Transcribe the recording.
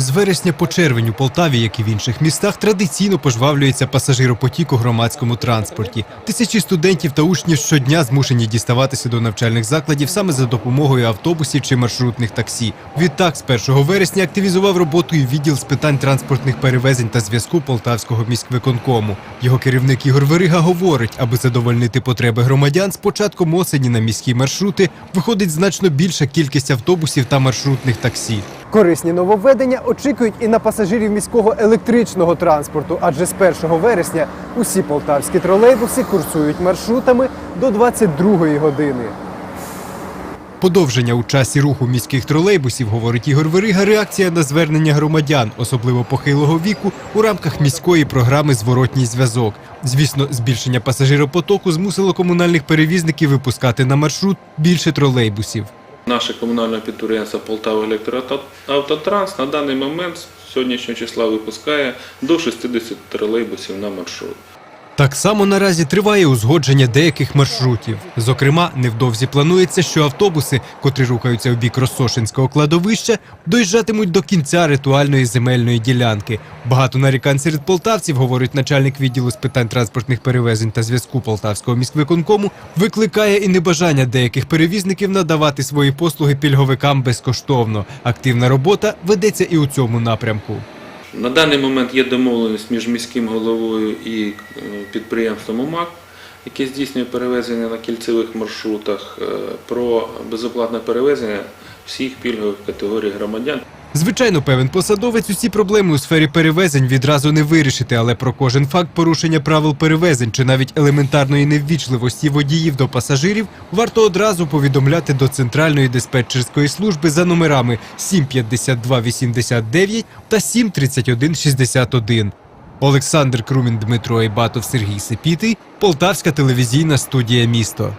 З вересня по червень у Полтаві, як і в інших містах, традиційно пожвавлюється пасажиропотік у громадському транспорті. Тисячі студентів та учнів щодня змушені діставатися до навчальних закладів саме за допомогою автобусів чи маршрутних таксі. Відтак, з 1 вересня активізував роботу і відділ з питань транспортних перевезень та зв'язку Полтавського міськвиконкому. Його керівник Ігор Верига говорить, аби задовольнити потреби громадян, з початком осені на міські маршрути виходить значно більша кількість автобусів та маршрутних таксі. Корисні нововведення очікують і на пасажирів міського електричного транспорту, адже з 1 вересня усі полтавські тролейбуси курсують маршрутами до 22-ї години. Подовження у часі руху міських тролейбусів, говорить Ігор Верига, реакція на звернення громадян, особливо похилого віку, у рамках міської програми Зворотній зв'язок. Звісно, збільшення пасажиропотоку змусило комунальних перевізників випускати на маршрут більше тролейбусів. Наше комунальне підприємство Полтава Електроавтотранс на даний момент з сьогоднішнього числа випускає до 60 тролейбусів на маршрут. Так само наразі триває узгодження деяких маршрутів. Зокрема, невдовзі планується, що автобуси, котрі рухаються у бік Росошинського кладовища, доїжджатимуть до кінця ритуальної земельної ділянки. Багато нарікань серед полтавців, говорить начальник відділу з питань транспортних перевезень та зв'язку Полтавського міськвиконкому, викликає і небажання деяких перевізників надавати свої послуги пільговикам безкоштовно. Активна робота ведеться і у цьому напрямку. На даний момент є домовленість між міським головою і е, підприємством УМАК, яке здійснює перевезення на кільцевих маршрутах, е, про безоплатне перевезення всіх пільгових категорій громадян. Звичайно, певен посадовець усі проблеми у сфері перевезень відразу не вирішити, але про кожен факт порушення правил перевезень чи навіть елементарної неввічливості водіїв до пасажирів варто одразу повідомляти до центральної диспетчерської служби за номерами 75289 та 73161. Олександр Крумін, Дмитро Айбатов, Сергій Сепітий, Полтавська телевізійна студія Місто.